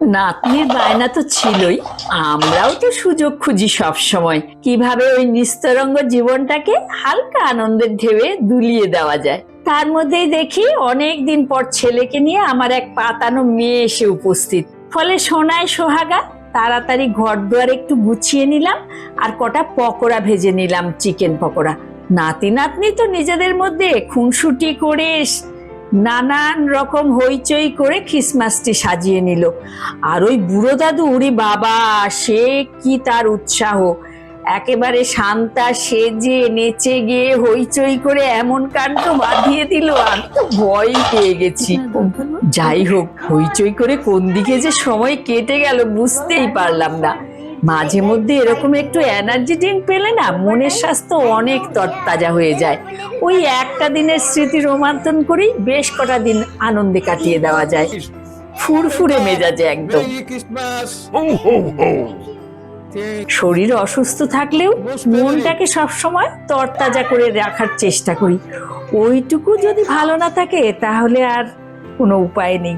নাতনির বায়না তো ছিলই, আমরাও তো সুযোগ খুঁজি সব সময় কীভাবে ওই নিস্তরঙ্গ জীবনটাকে হালকা আনন্দের ঢেউয়ে দুলিয়ে দেওয়া যায়। তার মধ্যেই দেখি অনেক দিন পর ছেলেকে নিয়ে আমার এক পাতানো মেয়ে এসে উপস্থিত। ফলে সোনায় সোহাগা, তাড়াতাড়ি ঘর দুয়ার একটু গুছিয়ে নিলাম আর কটা পকোড়া ভেজে নিলাম, চিকেন পকোড়া। নাতি নাতনি তো নিজেদের মধ্যে খুনসুটি করে নানান রকম হইচই করে খ্রিসমাসটি সাজিয়ে নিল। আর ওই বুড়ো দাদু উরি বাবা সে কি তার উৎসাহ? একেবারে শান্তা সেজে নেচে গিয়ে হইচই করে এমন কাণ্ড বাঁধিয়ে দিল আমি তো ভয় পেয়ে গেছি। যাই হোক হইচই করে কোন দিকে যে সময় কেটে গেল বুঝতেই পারলাম না। মাঝে মধ্যে এরকম একটু এনার্জি ড্রিঙ্ক পেলে না মনের স্বাস্থ্য অনেক তরতাজা হয়ে যায়। ওই একটা দিনের স্মৃতি রোমান্তন করেই বেশ কটা দিন আনন্দে কাটিয়ে দেওয়া যায়। ফুরফুরে মেজাজে একদম! শরীর অসুস্থ থাকলেও মনটাকে সবসময় তরতাজা করে রাখার চেষ্টা করি। ওইটুকু যদি ভালো না থাকে তাহলে আর কোনো উপায় নেই।